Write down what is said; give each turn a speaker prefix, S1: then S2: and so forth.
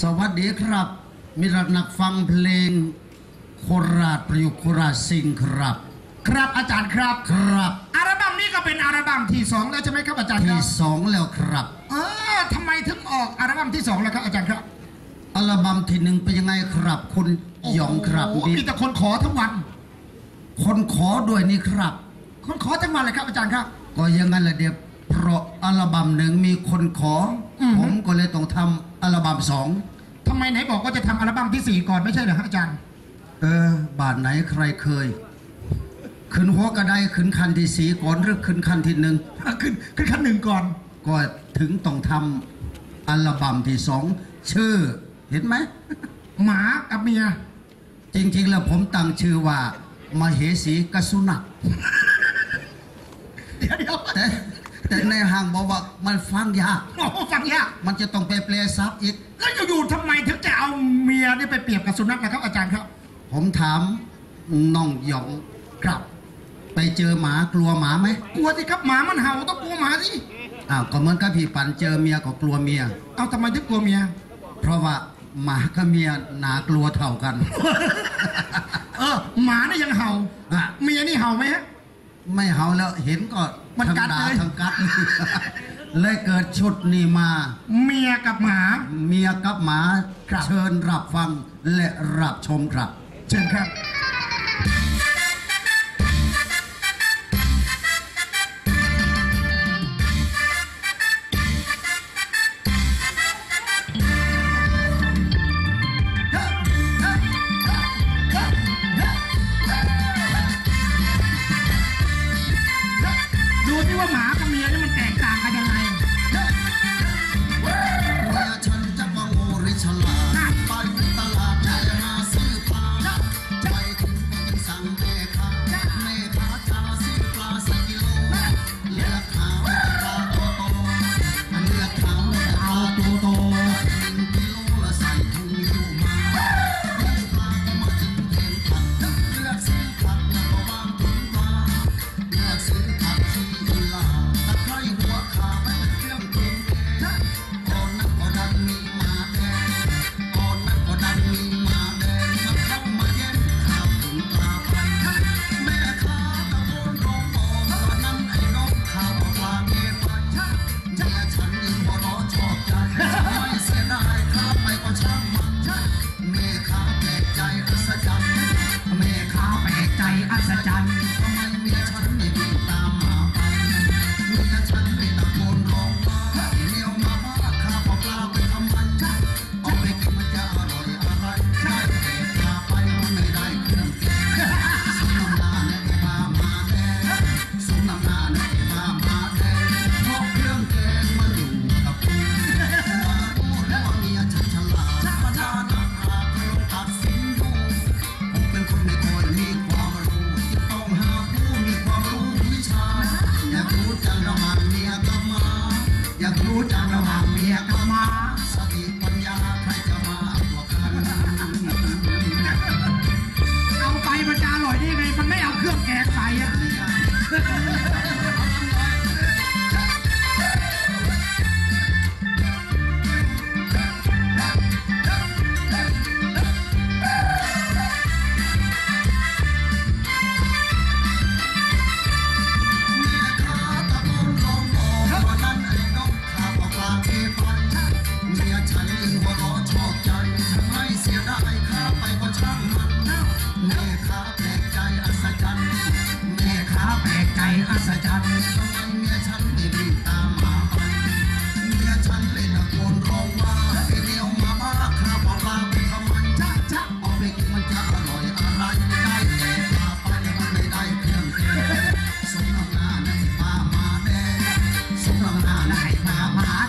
S1: สวัสดีครับมีรักนักฟังเพลง โคราชประยุกต์โคราชสิงห์ครับ
S2: ครับอาจารย์ครับ
S1: ครับ
S2: อัลบั้มนี้ก็เป็นอัลบั้มที่สองแล้วใช่ไหมครับอาจารย์ค
S1: ที่
S2: รับ
S1: สองแล้วครับ
S2: เออทำไมถึงออกอัลบั้มที่สองแล้วครับอาจารย์ครับ
S1: อัลบั้มที่หนึ่งเป็นยังไงครับ คุณหยองครับ
S2: โอ้โห
S1: นี่
S2: มีแต่คนขอทั้งวัน
S1: คนขอด้วยนี่ครับ
S2: คนขอทั้งวันเลยครับอาจารย์ครับ
S1: ก็อยังงั้นแหละเดียวเพราะอัลบั้มหนึ่งมีคนขออ
S2: อฮึ
S1: ผมก็เลยต้องทำ อัลบั้มสอง
S2: ทำไมไหนบอกว่าจะทำอัลบั้มที่สี่ก่อนไม่ใช่เหรอฮะอาจารย์
S1: เออบาทไหนใครเคย ขึ้นหัวกระไดขึ้นคันที่สีก่อนหรือขึ้นคันที่หนึ่ง
S2: ขึ้นขึ้นขั้นหนึ่งก่อน
S1: ก็ถึงต้องทำอัลบั้มที่สองชื่อ เห็นไหม
S2: หมากับเมีย
S1: จริง ๆ แล้วผมตั้งชื่อว่า มเหสีกสุนัข
S2: เดี๋ยวเดี๋ยว
S1: แต่แต่ในห้างบอกว่ามันฟังยาก
S2: โอ้โหฟังยาก
S1: มันจะต้องไปแปลซับอีก
S2: แล้วอยู่ๆทำไมถึงจะเอาเมียนี่ไปเปรียบกับสุนัขนะครับอาจารย์ครับ
S1: ผมถามน้องหยองครับ ไปเจอหมากลัวหมาไหม
S2: กลัวสิครับหมามันเห่าต้องกลัวหมาสิ
S1: อ้าวก็เหมือนกับพี่ปันเจอเมียก็กลัวเมีย
S2: เอาทำไมถึงกลัวเมีย
S1: เพราะว่าหมากับเมียหนากลัวเท่ากัน
S2: เออหมานี่ยังเห่า
S1: อะ
S2: เมียนี่เห่าไหมฮะ
S1: ไม่เห่าแล้วเห็นก็
S2: มันกัด
S1: ทั้งด่า
S2: เลย
S1: ทั้งกัด เลยเกิดชุดนี้มา
S2: เมียกับหมา
S1: เมียกับหมา
S2: ครับ
S1: เชิญรับฟังและรับชมครับ
S2: เชิญครับ
S1: อยากรู้จังระหว่างเมีย อัศจรรย์ทำไมเมียฉันไม่รีบตามมาไปเมียฉันเลยตะโกนร้องว่าไอ้เดียวมาบ้าข้าวปลาไปทำไมจ๊ะจ๊ะเอกไปกินมันจะอร่อยอะไรได้แต่ปลาไปมันไม่ได้เครื่องแกงสมน้ำหน้าในปลามาแดงสมน้ำหน้าในปลามา